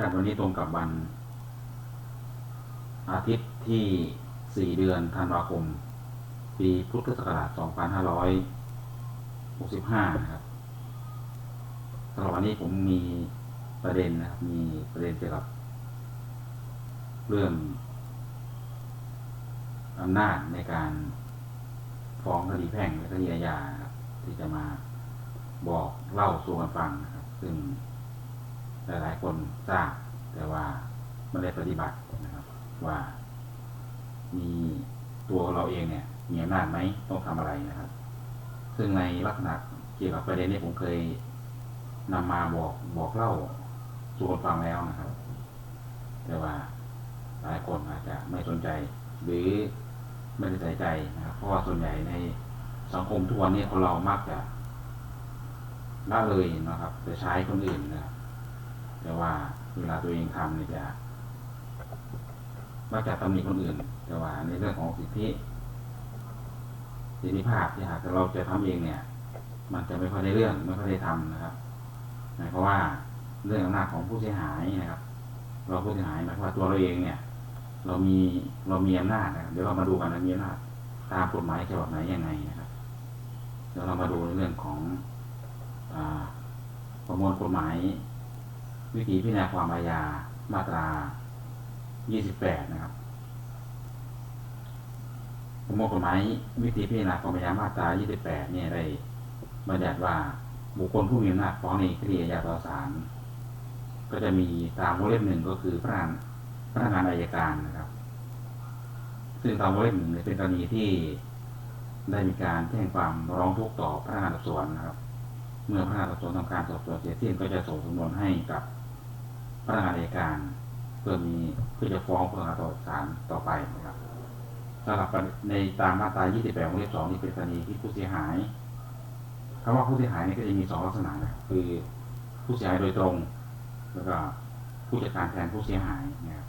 กันวันนี้ตรงกับวัน อาทิตย์ที่ 4 เดือนธันวาคม ปีพุทธศักราช 2565 นะครับสำหรับวันนี้ผมมีประเด็นนะครับ มีประเด็นเกี่ยวกับ เรื่องอำนาจในการฟ้องคดีแพ่งและคดีอาญาที่จะมาบอกเล่าสู่กันฟังนะครับ ซึ่ง หลายๆคนทราบ แต่ว่าไม่ได้ปฏิบัตินะครับ ว่า มีตัวเราเองเนี่ย มีอำนาจไหมต้องทำอะไรนะครับ ซึ่งในลักษณะเกี่ยวกับประเด็นนี้ผมเคยนำมาบอกบอกเล่าสู่กันฟังแล้วนะครับ แต่ว่าหลายคนอาจจะไม่สนใจ หรือไม่ได้ใส่ใจนะครับเพราะว่าส่วนใหญ่ในสังคมทุกวันนี้คนเรามักจะละเลยนะครับจะใช้คนอื่นนะครับ แต่ว่าเวลาตัวเองทำเนี่ยจะมักจะตำหนิคนอื่น แต่ว่าในเรื่องของสิทธิสิทธิภาพที่หากเราจะทำเองเนี่ย มันจะไม่ค่อยได้เรื่องไม่ค่อยได้ทำนะครับหมายความว่าเรื่องอำนาจของผู้เสียหายนะครับ เราผู้เสียหายหมายความว่าตัวเราเองเนี่ย เรามีเรามีอำนาจนะครับเดี๋ยวเรามาดูกันนะมีอำนาจตามกฎหมายฉบับไหนยังไงนะครับเดี๋ยวเรามาดูในเรื่องของอประมวลกฎหมาย วิธีพิจารณาความอาญามาตรา 28 นะครับประมวลกฎหมายวิธีพิจารณาความอาญามาตรา 28 เนี่ยได้บัญญัติว่าบุคคลผู้มีอำนาจฟ้องในคดีอาญาต่อศาลก็จะมีตามวงเล็บหนึ่งก็คือพนักงานพนักงานอายการนะครับ ซึ่งตามวงเล็บหนึ่งเป็นกรณีที่ได้มีการแจ้งความร้องทุกข์ต่อพนักงานสอบสวนนะครับ เมื่อพนักงานสอบสวนทำการสอบสวนเสร็จสิ้นก็จะส่งสำนวนให้กับ พนักงานอัยการเพื่อมีเพื่อจะฟ้องพนักงานต่อศาลต่อไปนะครับสำหรับในตามมาตรา 28วงเล็บ2นี่เป็นกรณีที่ผู้เสียหายคำว่าผู้เสียหายนี่ก็จะมีสองลักษณะนะคือผู้เสียหายโดยตรง แล้วก็ผู้จัดการแทนผู้เสียหายนะครับ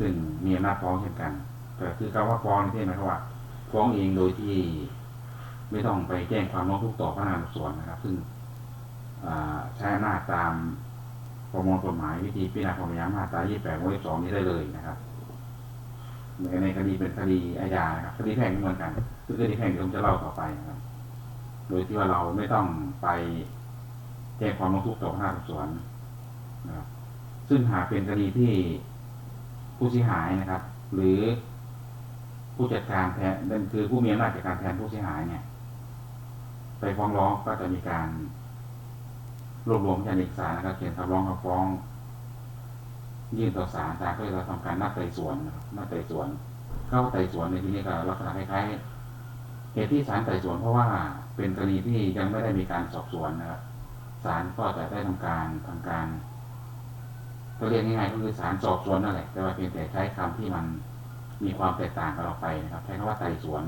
ซึ่งมีอำนาจฟ้องเช่นกันแต่คือคำว่าฟ้องนี่หมายความว่าฟ้องเองโดยที่ไม่ต้องไปแจ้งความร้องทุกข์ต่อพนักงานสอบสวนนะครับ ซึ่งใช้อำนาจตาม ประมวลกฎหมายวิธีพิจารณาความอามาตรา28วงเล็บ2นี้ได้เลยนะครับในในคดีเป็นคดีอาญานะครับคดีแพ่งเหมือนกันซึ่งคดีแพ่งเดี๋ยวผมจะเล่าต่อไปนะครับ โดยที่ว่าเราไม่ต้องไปแจ้งความร้องทุกข์ต่อพนักงานสอบสวนนะครับ ซึ่งหากเป็นคดีที่ผู้เสียหายนะครับ หรือผู้จัดการแทนนั่นคือผู้มีอำนาจจัดการแทนผู้เสียหายเนี่ย ไปฟ้องร้องก็จะมีการ รวบรวมพยานเอกสารนะครับเขียนคำร้องคำฟ้อง ยื่นต่อศาลศาลก็จะทำการนัดไต่สวนนัดไต่สวน เข้าไต่สวนในที่นี้ก็ลักษณะคล้ายๆเหตุที่ศาลไต่สวนเพราะว่าเป็นกรณีที่ยังไม่ได้มีการสอบสวนนะครับศาลก็จะได้ทำการทำการก็เรียกง่ายๆก็คือศาลสอบสวนนั่นแหละแต่ว่าเพียงแต่ใช้คำที่มันมีความแตกต่างกันออกไปนะครับใช้คำว่าไต่สวน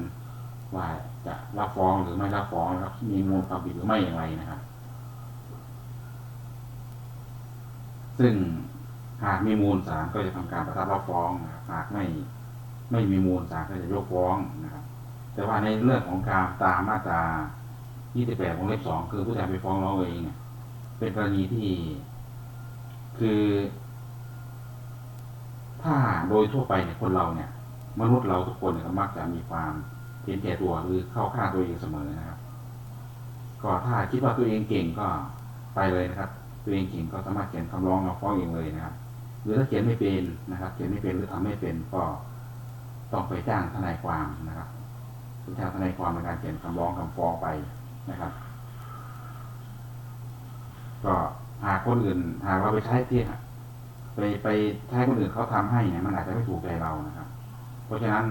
ว่าจะรับฟ้องหรือไม่รับฟ้องรับมีมูลความผิดหรือไม่อย่างไรนะครับ ซึ่งหากมีมูลศาลก็จะทำการประทับรับฟ้องหากไม่ไม่มีมูลศาลก็จะยกฟ้องนะครับแต่ว่าในเรื่องของการตามมาตรา 28 วงเล็บ 2 คือผู้แทนไปฟ้องร้องเองเนี่ยเป็นกรณีที่ คือ ถ้าโดยทั่วไปเนี่ยคนเราเนี่ย มนุษย์เราทุกคนเนี่ยมักจะมีความเห็นแก่ตัวหรือเข้าข้างตัวเองเสมอนะครับ ก็ถ้าคิดว่าตัวเองเก่งก็ไปเลยนะครับ ตัวเองเก่งก็สามารถเขียนคำร้องมาฟ้องเองเลยนะครับหรือถ้าเขียนไม่เป็นนะครับ เขียนไม่เป็นหรือทำไม่เป็นก็ต้องไปจ้างทนายความนะครับไปจ้างทนายความในการเขียนคำร้องคำฟ้องไปนะครับ ก็หากคนอื่นหากเราไปใช้ที่ไปไปใช้คนอื่นเขาทำให้เนี่ยมันอาจจะไม่ถูกใจเรานะครับ เพราะฉะนั้น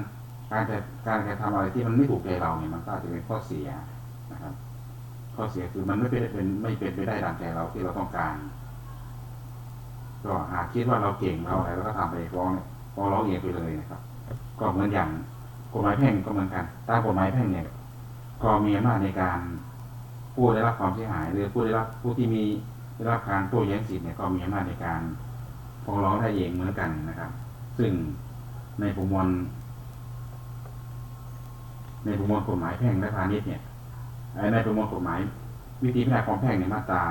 การจะการกระทำอะไรที่มันไม่ถูกใจเราเนี่ยมันก็จะเป็นข้อเสียนะครับ ข้อเสียคือมันไม่เป็นเป็นไม่เป็นไปได้ดังใจเราที่เราต้องการ ก็หากคิดว่าเราเก่งเราอะไรเราก็ทำไปฟ้องเนี่ยฟ้องร้องเองไปเลยนะครับ ก็เหมือนอย่างกฎหมายแพ่งก็เหมือนกันตามกฎหมายแพ่งเนี่ยก็มีอำนาจในการผู้ได้รับความเสียหาย หรือผู้ได้รับผู้ที่มีได้รับการโต้แย้งสิทธิ์เนี่ยก็มีอำนาจในการฟ้องร้องได้เองเหมือนกันนะครับ ซึ่งในประมวลในประมวลกฎหมายแพ่งและพาณิชย์เนี่ย ในประมวลกฎหมายวิธีพิจารณาความแพ่งในมาตรา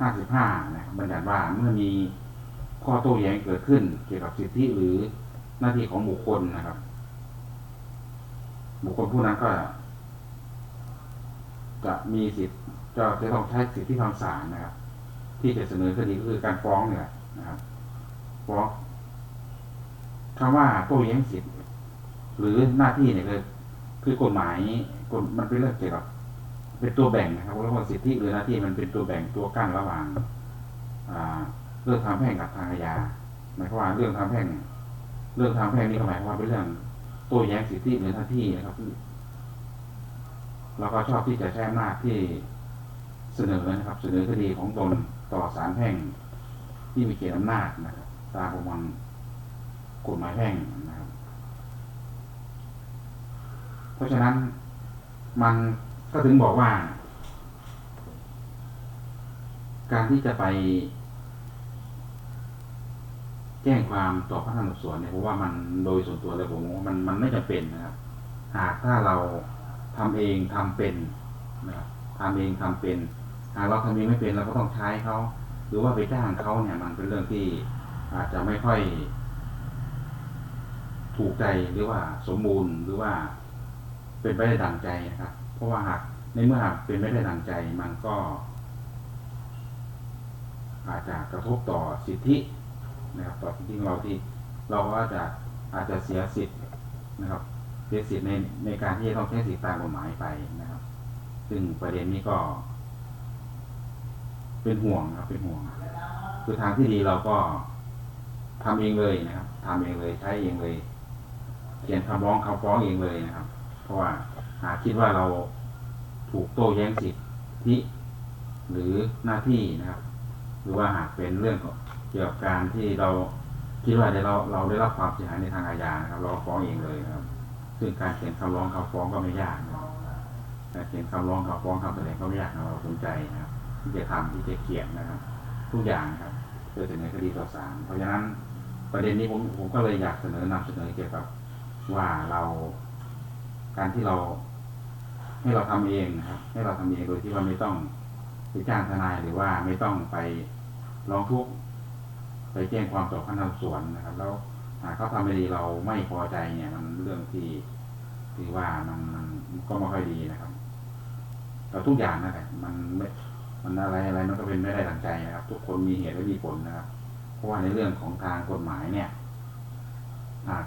55 นะครับบัญญัติว่าเมื่อมีข้อโต้แย้งเกิดขึ้น เกี่ยวกับสิทธิหรือหน้าที่ของบุคคลนะครับ บุคคลผู้นั้นก็ จะมีสิทธิ์จะจะต้องใช้สิทธิทางศาลนะครับ ที่จะเสนอคดีก็คือการฟ้องเนี่ยนะครับฟ้องคำว่าโต้แย้งสิทธิหรือหน้าที่เนี่ยคือคือกฎหมายกฎมันเป็นเรื่องเกี่ยวกับ เป็นตัวแบ่งนะครับแล้วก็สิทธิหรือหน้าที่มันเป็นตัวแบ่งตัวกั้นระหว่างเรื่องทางแพ่งกับทางอาญาหมายความว่าเรื่องทางแพ่ง เรื่องทางแพ่งนี่หมายความว่าเป็นเรื่องโต้แย้งสิทธิหรือหน้าที่นะครับเราก็ชอบที่จะใช้อำนาจที่เสนอนะครับ เสนอคดีของตนต่อศาลแพ่งที่มีเกียรติอำนาจนะครับตามประมวลกฎหมายแพ่งนะครับ เพราะฉะนั้นมัน ก็ถึงบอกว่า การที่จะไป แจ้งความต่อพนักงานสอบสวนเนี่ยผมว่ามันโดยส่วนตัวเลยผมว่ามันมันไม่จำเป็นนะครับ หากถ้าเราทำเองทำเป็นนะครับทำเองทำเป็น หากเราทำเองไม่เป็นเราก็ต้องใช้เขาหรือว่าไปจ้างเขาเนี่ยมันเป็นเรื่องที่อาจจะไม่ค่อย ถูกใจหรือว่าสมบูรณ์หรือว่าเป็นไปได้ดังใจนะครับ ราะว่าหากในเมื่อหากเป็นไม่ได้ดังใจมันก็ อาจจะกระทบต่อสิทธินะครับต่อสิทธิเราที่เราก็จะอาจจะเสียสิทธินะครับ เสียสิทธิในในการที่จะต้องใช้สิทธิตามกฎหมายไปนะครับ ซึ่งประเด็นนี้ก็ เป็นห่วงนะครับเป็นห่วง คือทางที่ดีเราก็ทำเองเลยนะครับทำเองเลยใช้เองเลย เขียนคำร้องคำฟ้องเองเลยนะครับ เพราะว่า หากคิดว่าเราถูกโต้แย้งสิทธิหรือหน้าที่นะครับ หรือว่าหากเป็นเรื่องเกี่ยวกับการที่เราคิดว่าได้เราเราได้รับความเสียหายในทางอาญานะครับ เราฟ้องเองเลยครับ ซึ่งการเขียนคำร้องคำฟ้องก็ไม่ยากนะครับการเขียนคำร้องคำฟ้องคำแสดงก็ไม่ยากนะเราสนใจนะครับที่จะทำที่จะเขียนนะครับ ทุกอย่างครับเพื่อเสนอคดีต่อศาลเพราะฉะนั้นประเด็นนี้ผมผมก็เลยอยากเสนอนำเสนอเกี่ยวกับว่าเรา การที่เราให้เราทำเองนะครับ ให้เราทำเองโดยที่ว่าไม่ต้องไปจ้างทนายหรือว่าไม่ต้องไปร้องทุกข์ไปแจ้งความต่อพนักงานสอบสวนนะครับ แล้วหากเขาทำไม่ดีเราไม่พอใจเนี่ย มันเรื่องที่ที่ว่ามันมันก็ไม่ค่อยดีนะครับแต่ทุกอย่างนั่นแหละมันไม่มันอะไรอะไรมันก็เป็นไม่ได้ดังใจนะครับ ทุกคนมีเหตุและมีผลนะครับ เพราะว่าในเรื่องของทางกฎหมายเนี่ยหาก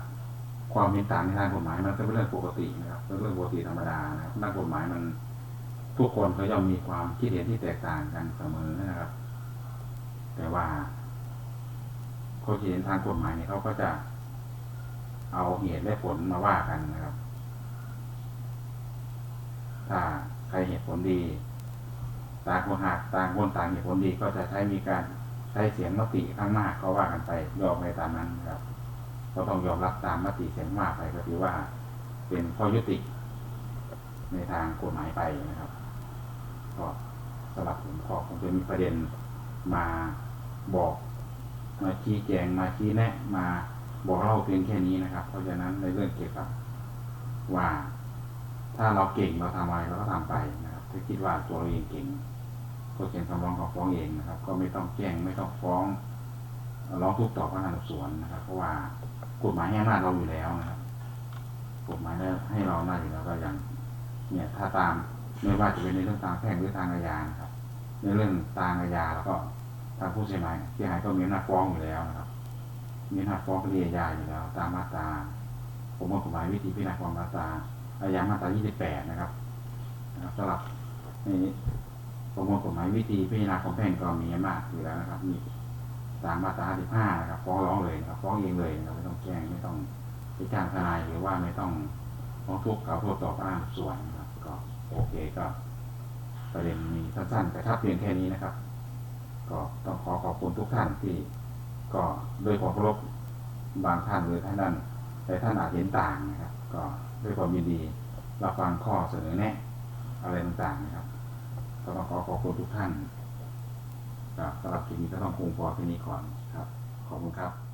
ความเห็นต่างในทางกฎหมายมันเป็นเรื่องปกตินะครับเป็นเรื่องปกติธรรมดานะครับนักกฎหมายมันทุกคนเขาย่อมมีความคิดเห็นที่แตกต่างกันเสมอนะครับ แต่ว่าคนคิดเห็นทางกฎหมายเนี่ยเขาก็จะเอาเหตุและผลมาว่ากันนะครับ ถ้าใครเหตุผลดีต่างคนหากต่างคนต่างเหตุผลดีก็จะใช้มีการใช้เสียงมติข้างมากก็ว่ากันไปยอมไปตามนั้นนะครับ ก็ต้องยอมรับตามมติเสียงมากไปก็ถือว่า เป็นข้อยุติ ในทางกฎหมายไปนะครับ ก็สำหรับผมก็คงจะมีประเด็นมาบอกมาชี้แจงมาชี้แนะ มาบอกเล่าเพียงแค่นี้นะครับ เพราะฉะนั้นในเรื่องเกี่ยวกับว่าถ้าเราเก่งเราทำอะไรเราก็ทำไปนะครับ ถ้าคิดว่าตัวเราเองเก่ง ก็เขียนคำร้องขอฟ้องเองนะครับ ก็ไม่ต้องแจ้งไม่ต้องฟ้องร้องทุกข์ต่อพนักงานสอบสวนนะครับ เพราะว่า กฎหมายให้อำนาจเราอยู่แล้วนะครับกฎหมายได้ให้เราอำนาจอยู่แล้วก็อย่างเนี่ยถ้าตามไม่ว่าจะเป็นในเรื่องทางแพ่งหรือทางอาญาครับ ในเรื่องทางอาญาแล้วก็ทางผู้เสียหายเสียหายก็มีอำนาจฟ้องอยู่แล้วนะครับ มีอำนาจฟ้องคดีอาญาอยู่แล้ว ตามมาตรา ผมว่ากฎหมายวิธีพิจารณาความมาตราอาญามาตรา 28 นะครับนะครับสำหรับในประมวลกฎหมายวิธีพิจารณาความแพ่งก็มีอำนาจอยู่แล้วนะครับมี ตามมาตรา15นะครับฟ้องร้องเลยครับฟ้องเองเลยนะครับไม่ต้องแจ้งไม่ต้องไปจ้างทนายหรือว่าไม่ต้องร้องทุกข์กล่าวโทษต่อพนักงานสอบสวนครับ ก็โอเคก็ประเด็นมีสั้นๆแต่ถ้าเพียงแค่นี้นะครับ ก็ต้องขอขอบคุณทุกท่านที่ ก็ด้วยความเคารพบางท่านหรือท่านนั้นแต่ท่านอาจเห็นต่างนะครับ ก็ด้วยความยินดีรับฟังข้อเสนอแนะ อะไรต่างๆนะครับก็ต้องขอขอบคุณทุกท่าน สำหรับคลิปนี้ก็ต้องคงพอแค่นี้ก่อนครับ ขอบคุณครับ